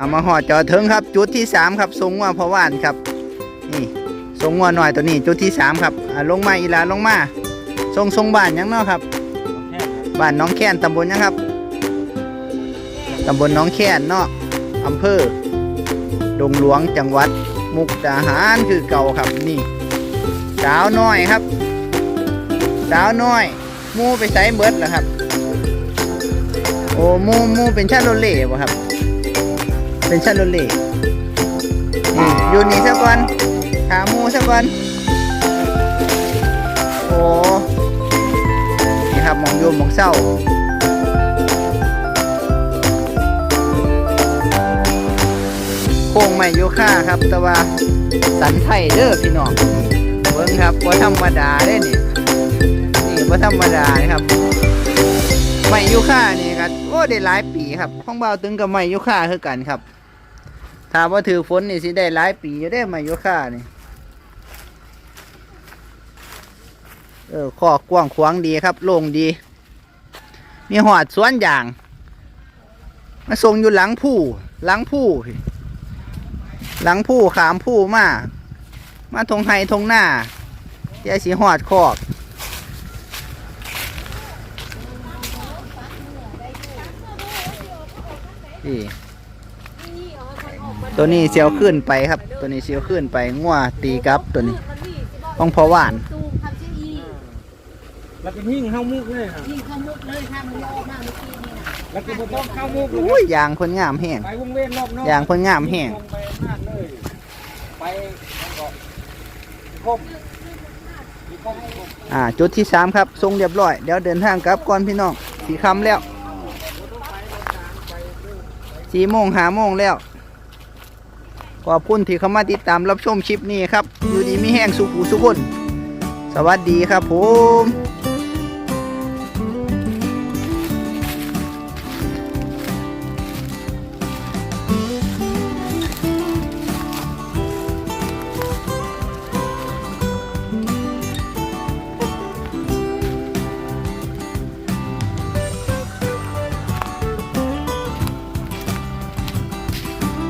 เอามาหอดจอเทิงครับ จุดที่สามครับทรงว่าพว่านครับ นี่ทรงว่าหน่อยตัวนี้จุดที่สามครับลงมาอีหลาลงมาทรงทรงบ้านยังเนาะครับบ้านน้องแค้นตำบลยังครับตำบลน้องแค้นเนาะอำเภอ ดงหลวงจังหวัด มุกดาหารคือเก่าครับนี่สาวน้อยครับ สาวน้อยมูไปใส่เบิร์ดแล้วครับ โอ้มูหมูเป็นชาโลเล่บ่ครับ เป็นชาโลเล่นี่อยู่นี่ซะก่อนขาหมูซะก่อนโอ้นี่ครับหมองอยู่หมองเศร้าโค้งไม่โยค่าครับ แต่ว่าสันไทยเด้อพี่น้องเบิ้งครับว่าธรรมดาเด้นี่นี่ว่าธรรมดานะครับไม่โยค่านี่ครับโอ้ได้หลายปีครับของเบาตึงกับไม่โยค่าคือกันครับ ถ้าว่าถือฝนนี่สิได้หลายปีอยู่ได้ไมโยค่านี่เออข้อกว้างขวางดีครับโล่งดี มีหอดสวนอย่างมาส่งอยู่หลังผู้หลังผู้หลังผู้ขามผู้มา มาทงไฮทงหน้าเดี๋ยวสีหอดคอกนี่ ตัวนี้เสียวขึ้นไปครับ ตัวนี้เสียวขึ้นไปงัวตีกลับตัวนี้ต้องพอหวานตูมคำชื่ออีแล้วก็หิ้งเข้ามุกเลยครับยิงเข้ามุกเลยถ้ามันไม่ออกมาเมื่อกี้นี่นะแล้วก็บ่ต้องเข้ามุกเลยอุ้ยยางคนงามแห้งไปวงเวียนรอบนอกอย่างเพิ่นงามแห้งลไปนั่นเลยไปแล้วก็คมมีคมมีคมอ่าจุดที่สามครับทรงเรียบร้อยเดี๋ยวเดินทางกลับก่อนพี่น้องสีคำแล้วสี่โมงหาโมงแล้ว ขอบคุณที่เข้ามาติดตามรับชมคลิปนี้ครับ อยู่ดีมีแห้งสุขูสุขคน สวัสดีครับผม